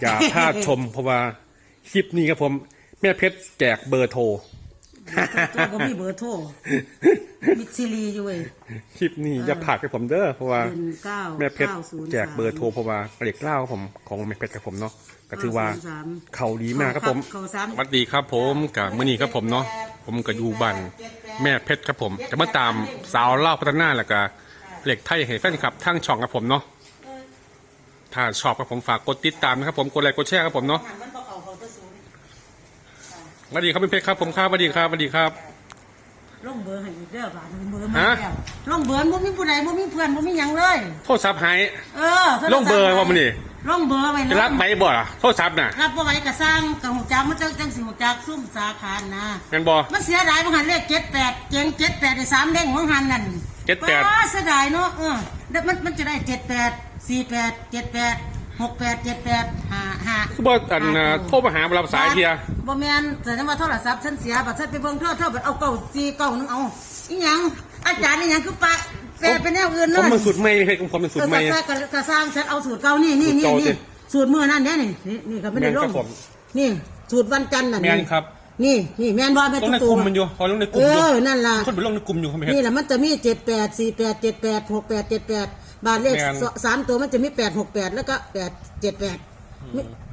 อย่าพลาดชม เพราะว่าคลิปนี้ครับผม แม่เพชรแจกเบอร์โทรตัวก็มีเบอร์โทรมิดซิลีอยู่เว้ยคลิปนี้อย่าพลาดกับผมเด้อเพราะว่าเป็นเก้าแม่เพชรเก้าศูนย์แจกเบอร์โทรเพราะว่าเด็กเล่าครับผมของแม่เพชรกับผมเนาะก็ถือว่าสามเขาดีมากครับผมเขาสามสวัสดีครับผมกับมื่อนี้ครับผมเนาะผมกับยูบันแม่เพชรครับผมจะมาตามสาวเล่าพัฒนาแล้วก็เหล็กไทยให้แฟนคลับทั้งช่องครับผมเนาะ ถ้าชอบครับผมฝากกดติดตามนะครับผมกดไลค์กดแชร์ครับผมเนาะหันมันบอกเอาเขาตัวสูงสวัสดีครับเป็นเพชรครับผมครับสวัสดีครับสวัสดีครับ ลงเบอร์ให้อีกเด้อบาทเบอร์มาฮะ แล้วลงเบอร์บ่มีผู้ใดบ่มีเพื่อนบ่มีหยังเลย โทษซับหายเออโทศัพท์ลงเบอร์ว่ามันนี่ลงเบอร์ไว้จะรับไหมบ่ล่ะโทษซับน่ะรับบ่ไหว้ก็สร้างกับหูจักมันจังจังสิหูจักซุ่มสาขานะ งั้นบ่ มันเสียดายบางหันเลข78เจ๋ง78ได้สามเด้งบางหันนั่น78ป้าเสียดายเนาะเออแล้วมันมันจะได้ 78 48 78 68 78 55คือบ่อันน่ะโทรมาหาบ่รับสายเทียบ่แม่นแต่ถ้าว่าโทรศัพท์ฉันเสียบัดฉันไปเบิ่งโทรเธอบัดเอาเก้าซีเก้านึงเอาอีหยังอาจารย์อีหยังคือปะแปลเป็นแนวอื่นผเนาะมมันสุดไม่เพชรของผมมันสุดก็ไม่ ก็ก็ก็สร้างฉันเอาสูตรเก่านี่นี่นี่สูตรเก่าสินี่สูตรมื้อนั่นเด้นี่นี่นี่ก็ไม่ได้ลแม่นครังบผมนี่สูตรวันจันทร์น่ะแม่นครับ นี่นี่แม่นบ่แม่นต้องในตุ๊กลุ่มๆมันอยู่พอลงในกเอลุ่มอยู่อนั่นล่ะ คนไปลงในกลุ่มอยู่ครับเพชรนี่แหละมันจะมีเจ็ดแปดสี่แปดเจ็ดแปดหกแปดเจ็ดแปด บาทเลขแม่น สสามตัวมันจะมีแปดหกแปดแล้วก็แปดเจ็ดแปด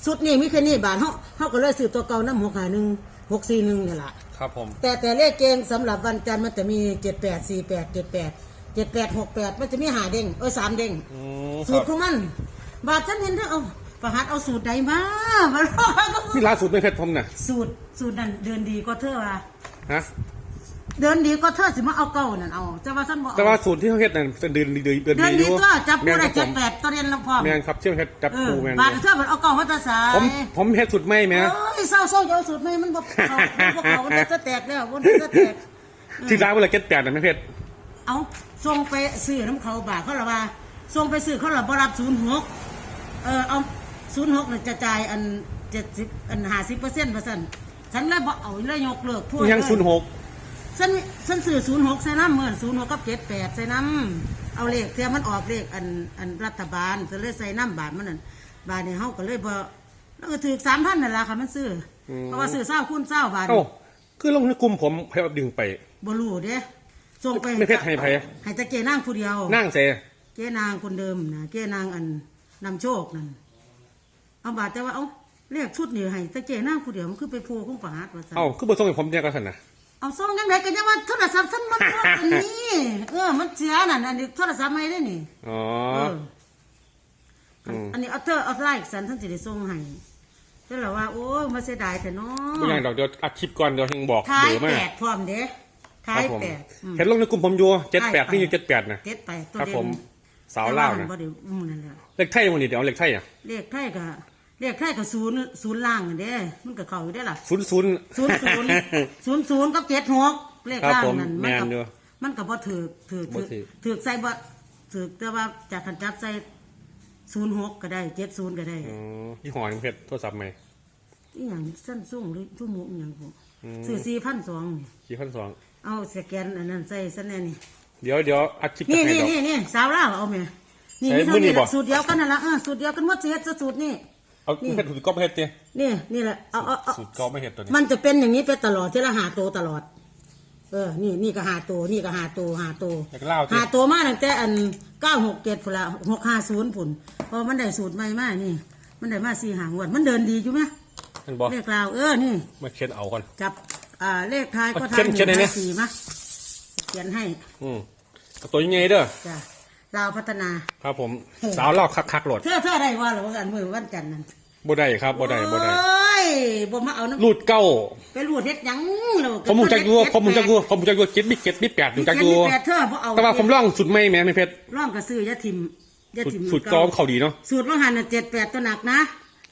สุดนี่มีแค่นี้บาทเขาเขาก็เลยซื้อตัวเก่าน้ำหกหาหนึ่งหกสี่หนึ่งนี่แหละ ครับผม แต่แต่เลขเกณฑ์สำหรับวันจันทร์มันจะมีเจ็ดแปดสี่แปดเจ็ดแปดเจ็ดแปดหกแปดมันจะมีหาเด้งเออสามเด้งอืมคสูรัตบรของมัน บาทฉันเห็นเธอเอาประหัดเอาสูตรใดมามาลองนี่ล่าสุดในเพชรผมน่ะสูตรสูตรนั้นเดินดีก็เธอว่ะฮะ เดินดีก็เธอสิมาเอาเก่านั่นเอาแต่ว่าฉันบอกแต่ว่าสูตรที่เขาเฮ็ดนั่นจะเดินดีเดินเดินเดินดีอดียู่ก็จับแม่ผู้นได้ครัเจ็บดผมแปดตัวเรียนลำพร้อมแม่นครับเชื่อมเฮ็ดจับเอปูอแม่นบาทเธอมันเอาเก่ามาแตาสายผมผมเฮ็ดสุดไม่แม่โอ้ยเศร้าเศร้าจะเอาสูตรไหมมันบอกเขามันบอกเขามันจะแตกแล้วมันจะแตก ที่ร้านเวลาเก็ตแปดน่ะแม่เพชรเอาส่งไปซื้อน้ำเขาบาทเขาละว่าส่งไปซื้อเขาละบรับศูนย์หกเออเอาศูนย์หกจะจ่ายอันเจ็ดสิบอันห้าสิบเปอร์เซ็นต์เปอร์เซ็นต์ฉันเลยบอกเอาเลยยกเลิกพวกยังศูนย์หก ฉันฉันซื้อศูนย์หกใส่น้ำเหมือนศูนย์หกกับเจ็ดแปดใส่น้ำเอาเลขเทียมันออกเลขอันอันรัฐบาลฉันเลยใส่น้ำบาทมันนั่นบาทเนี่ยเขาก็เลยบอแล้วก็ถือสามพันนั่นแหละค่ะมันซื้ออเพราะว่าซื้อเศร้าคูณเศร้าบาทเอ้าคือลงในกลุ่มผมให้ดึงไปบรูเด้ส่งไปไม่เพชรให้ไผให้แตะเกนั่งผู้เดียวนั่งเซเกนางคนเดิมนะเกนางอันนำโชคนั่นเอาบาทแต่ว่าเอาเรียกชุดนี่ให้แตะเกนั่งผู้เดียวมันคือไปโพของประหัตว่าซั่นเอ้าคือบ่ส่งให้ผมเนี่ยก็ซั่นน่ะ เอาส่งยังไงกันยังว่าโทรศัพท์ฉันมันหมดอันนี้เออ มันเสียนั่นอันนี้โทรศัพท์ไม่ได้นี่อ๋อ เอออม อันนี้เอาเธอเอาไลค์สันท่านสิได้ส่งให้เจ้าละว่าโอ้ยมาเสียดายแต่เนาบ่อย่างะดอกเดี๋ยวอัดคลิปก่อนเดี๋ยวยังบอกท้ายเบอร์มาแปดพร้อมเด้คท้ารัยบผมแปดอืม เห็นลงในกลุ่มผมอยู่ท้าย78แปดนี่อยู่78น่ะเจ็ดแปดตัวครับเด่นผมสาวลาวแต่น่ะบ่ได้อืมนั่นแหละเลขไทยวันนี้เดี๋ยวเอาเลขไทยอะ เลขไทยก็ เลขไทยก็ศูนย์ศูนย์ล่างนั่นเด้มันก็เข้าอยู่ได้อล่ะ00ศูนย์ศูนย์ศูนย์ศูนย์กับเจ็ดหกเลขครับล่างผมนั่นแม่นก็อยู่มันก็บ่ถือถือบ่ถือถือถือใส่บ่ถือแต่ว่าจากขันจับใส่ศูนย์หกก็ได้เจ็ดศูนย์ก็ได้อ๋อยี่ห้อนึงเพชรโทรศัพท์ใหม่ อีหยังสั้นสูงหรือชั่วโมงอหย่างผมอืม ซื้อสี่พันสอง4,200เอาสแกนอันนั้นใส่ซะแน่นี่ เดี๋ยวเดี๋ยวอัดคลิปนี่ให้นี่ดอก นี่นี่สาวลาวเอาไหมนี่ใส่นี่เท่ามื้อนี้นี้บ่ ละสูตรเดียวกันนั่นละเออสูตรเดียวกันหมดสิเฮ็ดจะสูตรนี่ เอานี่เพชรถูกก็เพชรดินี่นี่แหละเอาเอาเอาสูตรก็ไม่เห็ดตัวนี้มันจะเป็นอย่างนี้ไปตลอดที่ละหาโตวตลอด เออ นี่นี่ก็หาโตวนี่ก็หาโตวหาโตวอยากเล่าสิหาโตวมาตั้งแต่อันเก้าหกเจ็ดพุ่นละหกห้าศูนย์พุ่นเพอมันได้สูตรใหม่มานี่ มันได้มาสี่หางวันมันเดินดีอยู่ไหมเห็นบอกเลขราวเออนี่มาเช็ดเอาก่อนกับอ่าเลขท้ายก็เอาท้าเขียยนหเขียนนึ่งให้ท้าเนี่ยยสี่มาเขียนให้ อืมเอาตัวยังไงเด้อจ้ะ ลาวพัฒนา ครับผมสาวเล่าคักคักๆโหลดเธอเธอได้ว่าหรือว่ากันมือวันจันทร์นั่นบ่ได้ครับบ่ได้บ่ได้โอ้ยบ่มาเอาน้ำรูดเก้าไปรูดเฮ็ดหยังเราผมมุงจักอยัวผมมุงจักอยัวผมมุงจักอยัวเจ็ดบิเจ็ดบิแปดมุงจักอยัวแต่เธอบ่เอาแต่ว่าผมร่องสุดไม่แม่ไม่เพชรร่องกระซื้อยาทิมยาสุดทิมสุดกองเขาดีเนาะสูตรว่าหันเจ็ดแปดตัวหนักนะ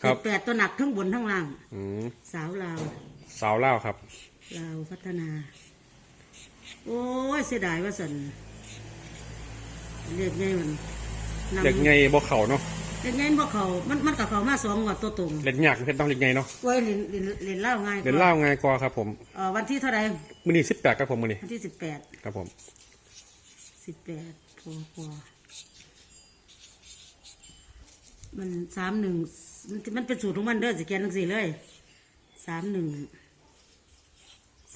ครับ เจ็ดแปดตัวหนักทั้งบนทั้งล่าง อืมสาวลาวสาวเล่าครับ ลาวพัฒนา โอ้ยเสียดายว่าสัน เรียกไงมันนำเด็กไงบ่เขาเนาะเรียกไงบ่เขามันมันกับเขามาสองงวัดตัวตรงเด็กยากเพชรต้องเด็กไงเนาะไว้เรียนเรียนเรียนเล่าง่ายกว่เดี๋ยวเล่าไงกว่าครับผมเอ่อวันที่เท่าไหรมื้อนี้สิบแปดครับผมมื้อนี้วันที่สิบแปดครับผมสิบแปดพอพอมันสามหนึ่งมันมันเป็นสูตรของมันเด้อสิเขียนทั้งสี่เลยสามหนึ่ง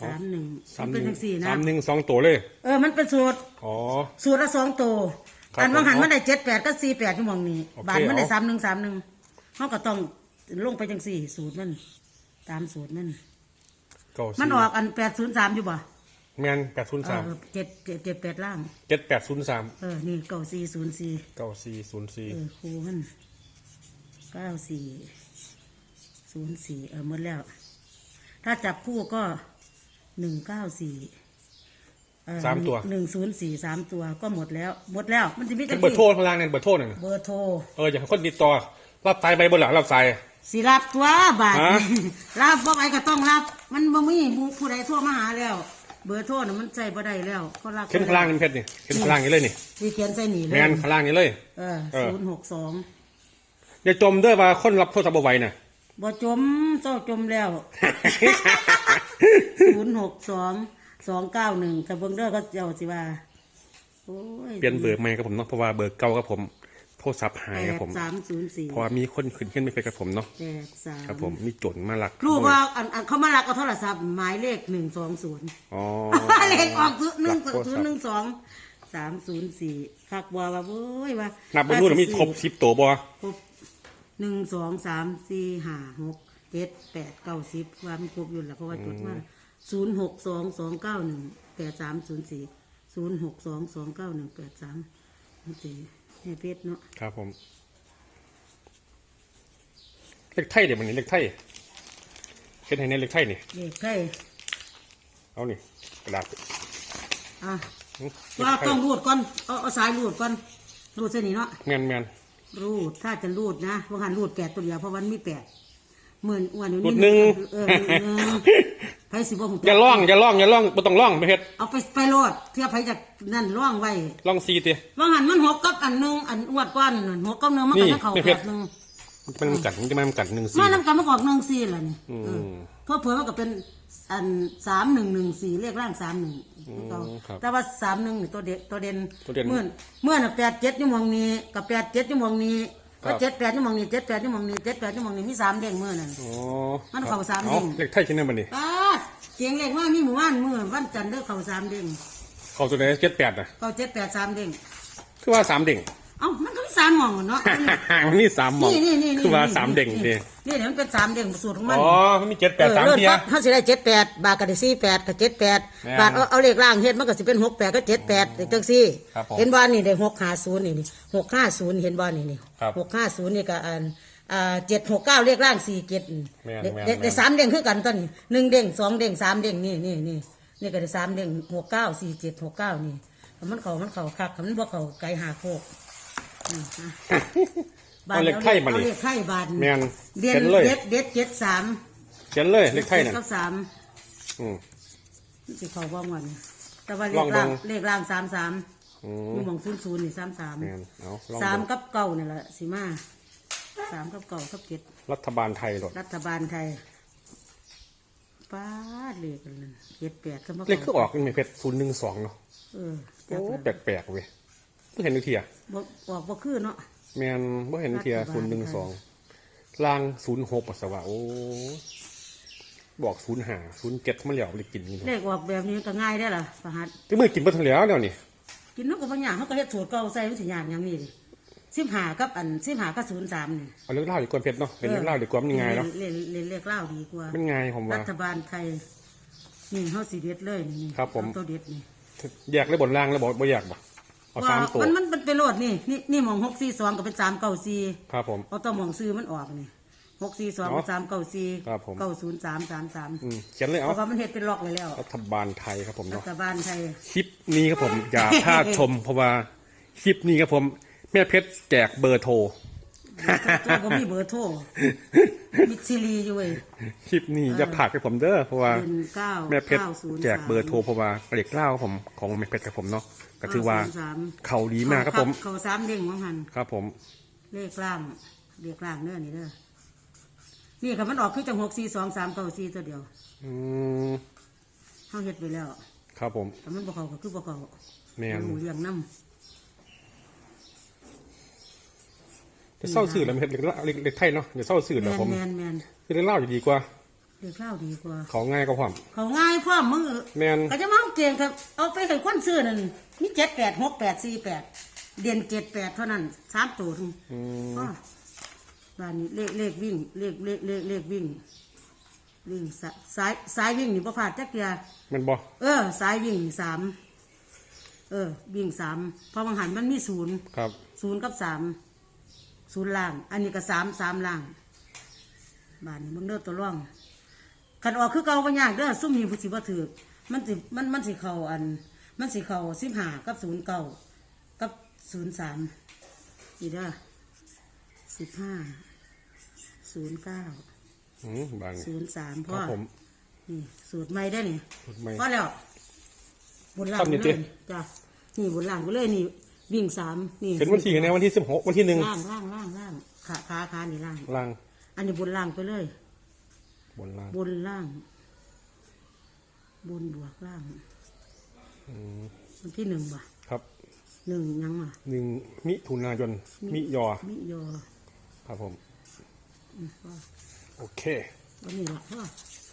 สามหนึ่งสามมันหเป็นนึ่งทั้งสี่นะ สามหนึ่งสองตัวเลย เออ มันเป็นสูตร อ๋อ สูตรละสองตัวครับอันว่าหันผมมันได้เจ็ดแปดก็สี่แปดชั่วโมงนี้ โอเคบาทมันได้เอา สามหนึ่งสามหนึ่งเขาก็ต้องลงไปจังสี่ สูตรมัน ตามสูตรมัน เก้ามันสี่ออกอันแปดศูนย์สามอยู่บ่แมนแปดศูนย์สามเออเจ็ดเจ็ดเจ็ดแปดล่าง เจ็ดแปดศูนย์สามเออ นี่เก้าสี่ศูนย์สี่เก้าสี่ศูนย์สี่เออครูมันเก้าสี่ศูนย์สี่เออหมดแล้ว ถ้าจับคู่ก็ หนึ่งเก้าสี่เออสามตัวหนึ่งศูนย์สี่สามตัวก็หมดแล้ว หมดแล้ว มันจะมีเป็จันงเบอร์โทรพลังเนี่ยเบอร์โทรน่ะเบอร์โทรเอออยากให้คนติดต่อรับสายไปบนหลังรับสายสิรับตัวบาทฮะรับบ่ไปก็ต้องรับ มันบ่มีผู้ใดโทรมาหาแล้ว เบอร์โทรน่ะมันใช้บ่ได้แล้วเขารับเข็นพลังนี่เพชรนี่เข็นพลังนี่เลยนี่สิเขียนใส่นี่เลแมยนพลังนี่เลยเออเออศูนย์หกสองอย่าจมเด้วยว่าคนรับโทรศัพท์บ่ไหวน่ะบ่จมเจ้าจมแล้ว ศูนย์หกสองสองเก้าหนึ่งแต่เบิ่งเด้อเขาเจ้าสิว่าโอ้ยเปลี่ยนเบอร์ใหม่ครับผมเนาะเพราะว่าเบอร์เก่าครับผมโทรศัพท์หายครับผมแปดสามศูนย์สี่เพราะว่ามีคนขึ้นขึ้นไม่เคยกับผมเนาะแปดสามครับผมมีโจรมาลักลูกว่าอันอันเขามาลักเอาโทรศัพท์หมายเลขหนึ่งสองศูนย์อ๋อ เลขออกหนึ่งลักโทรศูนศัพย์หนึ่ท์งสองสามศูนย์สี่คักบัวว่าโว้ยว่านับเบอร์นู่นมีครบสิบตัวบ่ครบหนึ่งสองสามสี่ห้าหก เจ็ดแปดเก้าสิบว่ามันครบอยู่แล้วเพราะว่าจดมาศูนย์หกสองสองเก้าหนึ่งแปดสามศูนย์สี่ศูนย์หกสองสองเก้าหนึ่งแปดสามสี่ให้เพชรเนาะครับผม เลขไทยเดี๋ยวมันนี่เลขไทยเฮ็ดให้ในเลขไทยนี่เลขไข่เอานี่กระดาษอะอื้อว่าต้องรูดก่อนเอาเอาสายรูดก่อนรูดเส้นนี้เนาะแมนแมนรูดถ้าจะรูดนะว่าหันรูดแปดตัวเดียวเพราะวันมีแปด หมื่นอ้วนอยู่รูนี่ดหนึ่ง เออหนึ่งไผสิบ่หูจักอย่าล่องอย่าล่องอย่าล่องบ่ต้องล่องไปเฮ็ดเอาไปไปโลดเทียบไผจากนั่นร่องไว้ล่องซีติ ว่าหันมันหกกับอันหนึงอันอ้วนก้อนนั่นหกกับหนึงมันก็นี่จะเข้าไม่แปเผ็ดดหนึงมันมันกัดมันจะมามันกัดหนึ่งซี มานํกันมันก็ออกหนึ่งสี่ล่ะนี่อืมเออเพราะเผื่อมันก็เป็นอันสามหนึ่งหนึ่งสี่เลขร่างสามหนึ่งครับแต่ว่าสามหนึ่งนี่ตัวเด็ดตัวเด่นตัวเด่น เมื่อเมื่อน่ะแปดเจ็ดชั่วโมงนี้กับแปดเจ็ดชั่วโมงนี้ครั ก็บเจ็ดแปดชั่วโมงนี้เจ็ดแปดชั่วโมงนี้เจ็ดแปดชั่วโมงนี้มีสามเด้งเมื่อนั่นอ๋อมันเข้าสามเอาเด้ง เลขไทยชิ้นนั้นบัดนี้ป้าดเสียงเลขว่ามีหมู่บ้านเมื่อวันจันทร์เด้อเขาสามเด้งเข้าตัวไหนเจ็ดแปดน่ะเขาเจ็ดแปดสามเด้งคือว่าสามเด้งเอ้ามันก็มีสามหม่องอะเนาะ มันนี่สามหมองนี่นี่นี่นี่คือว่าสามเด้งนี่ดินี่เดี๋ยวมันเป็นสามเด้งสูตรของมัน อ๋อมันมีเจ็ดแปดสามออเทียปั๊บเขาสิได้เจ็ดแปดบาทก็ได้สี่แปดกับเจ็ดแปดแม่นบาทเอาเอาเลขล่างเฮ็ดมันก็สิเป็นหกแปดก็เจ็ดแปดจังซี่ ครับผมเห็นบ่นี่ได้หกห้าศูนย์นี่นี่หกห้าศูนย์เห็นบ่นี่นี่ครับหกห้าศูนย์นี่ก็อันอ่าเจ็ดหกเก้าเลขล่างสี่เจ็ดแม่นได้แม่นได้แม่น ได้สามเด้งคือกันต้นนี่หนึ่งเด้งสองเด้งสามเด้งนี่นี่นี่นี่ก็ได้สามเด้งหกเก้าสี่เจ็ดหกเก้านี่มันเขามันเขาคักมันบ่เขาไกลหาโคก อืมอะเอาเลขไทยมาเอานี่เลขไทยบาทแม่นเด่นเขียนเลย เด็ดเด็ดเจ็ดสามเขียนเลยเลขไทยน่ะกับสามอืม สิเขาบ้างวันนี้แต่ว่าเลลอขงล่างเบิ่ง เลขล่างสามสามอืมมีหมองศูนย์ศูนย์นี่สามสามแม่นเอาลองสามดูกับเก้านี่แหละสิมาสามกับเก้ากับเจ็ดรัฐบาลไทยหรอรัฐบาลไทยป้าดเลขกันเลยเจ็ดแปดก็มาเลขคือออกนี่เพชรศูนย์หนึ่งสองเนาะเออโอ้จักเลยแปลกๆเว้ย เพิ่งเห็นอีกเทียบ่ออกบ่คือเนาะแมนบ่เห็นอีกเทียรัฐบาศูลนย์หนึ่งสองล่างศูนย์หกปัสสาวะโอ้บอกศูนย์หาศูนย์เจ็ดมาเหลียวเลยกินนี่เลขออกแบบนี้ก็ง่ายได้อล่ะประหัดที่มือกินไปทั้งแล้วเดี๋ยวนี้กินนกกับบางอย่างเขาก็เฮ็ดสูตรเก่าใส่มันสิยากอย่างนี้ดิสิบหากับอันสิบหากับศูนย์สามนี่เอาเรื่องเล่าดีกว่าเพชรเนาะเป็นเรื่องเล่าดีกว่ามันยังไงเนาะเล่นเล่นเลขเล่าดีกว่ามันไงผมรัว่าฐบาลไทยนี่เขาสีเด็ดเลยนี่ครับผมเอาตัวเด็ดนี่แยกเลยบนล่างแล้วบอกบ่แยกบ่ เอาสามตัวมันมันมันเป็นโลดนี่นี่นี่หมองหกสี่สองก็เป็นสามเก้าสี่ครับผม เอาตัวหมองซื้อมันออกนี่หกสี่สองเนาะสามเก้าสี่ครับผม เก้าศูนย์สามสามสามอืมเขียนเลยเพเอาราะว่ามันเฮ็ดเป็นล็อกเลยแล้วรัฐบาลไทยครับผมรัเนาะฐบาลไทย คลิปนี้ครับผม อย่าพลาดชม เพราะว่าคลิปนี้ครับผม แม่เพชรแจกเบอร์โทร ตัวก็มีเบอร์โทรมิดซิลีอยู่เว้ย คลิปนี้อย่าผลาดกับผมเด้อเพราะว่าเป็นเก้าแม่เพชรเก้าศูนย์แจกเบอร์โทรเพราะว่าเด็กเล่าครับผมของแม่เพชรครับผมเนาะ ก็ถือว่าเก้ศูนย์สมเขาดีมากครับผม เขาสามเด้งของหันครับผม เลขล่างเลขล่างเนื้อนี่เด้อนี่ค่ะมันออกคือจังหกสี่สองสามเก้าสี่ตัวเดียวอืมเขาเฮ็ดไปแล้วครับผม แต่มันบ่เขาก็คือบ่เขาแมนหมูเลี้ยงน้จจะเศร้าสื่อแล้วไม่เห็นเล็กเล็กเล็กไทยเนาะอย่าเศร้าสื่อแมแล้วนผมแมนแมนคือเล็กเล่าจะดีกว่า เด็กเล่าดีกว่า เขาง่ายกว่าผมเขาง่ายพ่อมึงเออแมนก็จะมาเอาเก่งครับเอาไปให้คนซื้อนั่นมีเจ็ดแปดหกแปดสี่แปดเด่นเจ็ดแปดเท่านั้นสามตัวทั้งอืมพ่อบ้านนี้เลขเลขวิ่งเลขเลขเลขเลขวิ่ง วิ่งสายสายสายวิ่งนี่ประพลาดจักเดียแมันบ่เออ สายวิ่งนี่สามเออ วิ่งสามเพอบางหันมันมีศูนย์ครับ ศูนย์กับสามศูนย์ล่าง อันนี้ก็สามสามล่างบ้านนี้มึงเด้อตัวร่อง ขันออกคือเก่าปัญญากเด้อซุ่มหิวผู้สิบ่ถือมันสิมันมันสิเข้าอัน มันสิเข้าสิบห้ากับศูนย์เก้ากับศูนย์สามนี่เด้อสิบห้าศูนย์เก้าอืมบางศูนย์สามคพ่รัอบผมนี่สูตรใหม่ได้อนี่สูตรใหม่ พอแล้วบนล่างทำนี่ไปติเลยจ้ะนี่บนล่างไปเลยนี่ วิ่งสามนี่เห็นวันที่กันนะวันที่สิบหกวันที่หนึ่งล่างล่างล่างล่างขาขาขานี่ล่างล่างอันนี้บนล่างไปเลย บนล่างบนล่าง บนบวกล่างอืมวันที่หนึ่งบ่ะครับหนึ่งยังอะหนึ่งมิถุนายนมิยอมิโยครับผม อืมพ่อโอเควันนี้ละพ่อ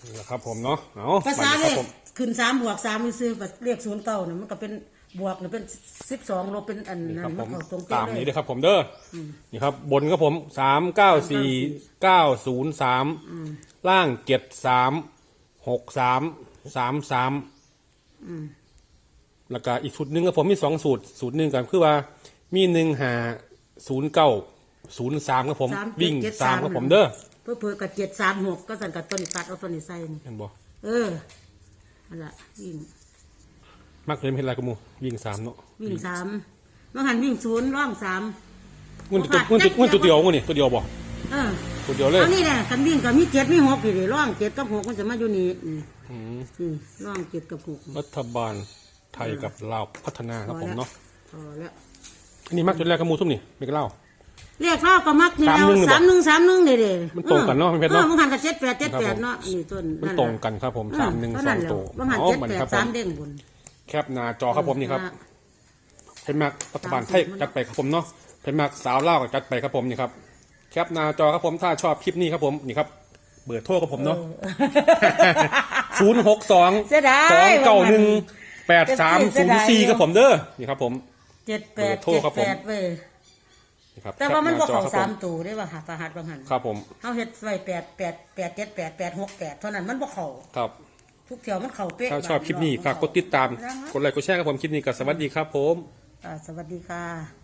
นี่แหละครับผมเนาะเอาภาษาบัดเลนี้คขรับผม ขึ้นสามบวกสามนี่ซื้อเลขศูนย์เก้าเนี่ยมันก็เป็น บวกเนี่ยเป็นสิบสองลบเป็นอันนี่นั้ครับนผมันมเข้าตรงเป๊ะตามเลนี้ยเลยครับผมเด้ออนี่ครับบนครับผมสามเก้าสี่เก้าศูนย์สามล่างเจ็ดสามหกสามสามสามอืมแล้วก็อีกสูตรหนึ่งครับผมมีสองสูตร สูตรหนึ่งกันคือว่ามีหนึ่งหาศูนย์เก้าศูนย์สามครับผม สามวิ่งเจ็ดสามสามครับผมเด้อเพื่อเพื่อกับเจ็ดสามหกก็สั่นกับตัวนี้ตัดเอาตัวนี้ใส่นี่เห็นบ่เออนั่นแหละวิ่ง มากเลยไม่เห็นไรกับหมูวิ่งสามเนาะวิ่งสามบางหันวิ่งศูนย์ร่องสามงุนตัวงุนตัวงุนตัวเดียวงุนนี่ตัวเดียวบ่เออตัวเดียวเลยเอานี่แหละกันวิ่งกับมีเจ็ดมีหกอยู่ดิร่องเจ็ดกับหกมันจะมาอยู่นี่นี่อืมนี่ร่องเจ็ดกับหกรัฐบาลไทยกับลาวพัฒนาครับผมเนาะพอแล้วอันนี้มักจุดแรกกับหมูทุ่มนี่ไม่กเล่าเรียกเล่าก็มักนี่แล้วสามหนึ่งนี่บอกสามหนึ่งสามหนึ่งเด้เด้มันตรงกันเนาะพี่เพชรเนาะออบางหันกับเจ็ดแปดเจ็ดแปดครับผมเนาะนี่ต้นมันแหละตรงกันครับผมสามหนึ่งเท่สองแหละตัวบางหันอ๋อเจ็ดมันแปดครับผสามมเด้งบน แคปหน้าจอครับผมนี่ครับเพนมักรัฐบาลไทยจัดไปครับผมเนาะเพนมักสาวเล่าวก็จัดไปครับผมนี่ครับ แคปหน้าจอครับผมถ้าชอบคลิปนี้ครับผมนี่ครับเบอร์โทรครับผมเนาะศูนย์หกสองเสียดายสองเก้าหนึ่งแปดสามเสีศูยนดายย์สี่ครับผมเด้อนี่ครับ ผมเจ็ดแปดเบอร์โทรเจ็ดครับผมแปดเว้ยนี่ครับแต่ว่ามันคก็ปหจอเขาครับผสามตัวได้ว่าหาประหัสบางหันครับผมเขาเฮ็ดไว้แปดแปดแปดเจ็ดแปดแปดหกแปดเท่านั้นมันบ่เขาครับ ทุกเที่ยวมันเขาเป๊ะถ้าชอบคลิปนี้ฝากกดติดตาม กดไลค์กดแชร์ครับผมคลิปนี้ก็สวัสดีครับผม อ่าสวัสดีค่ะ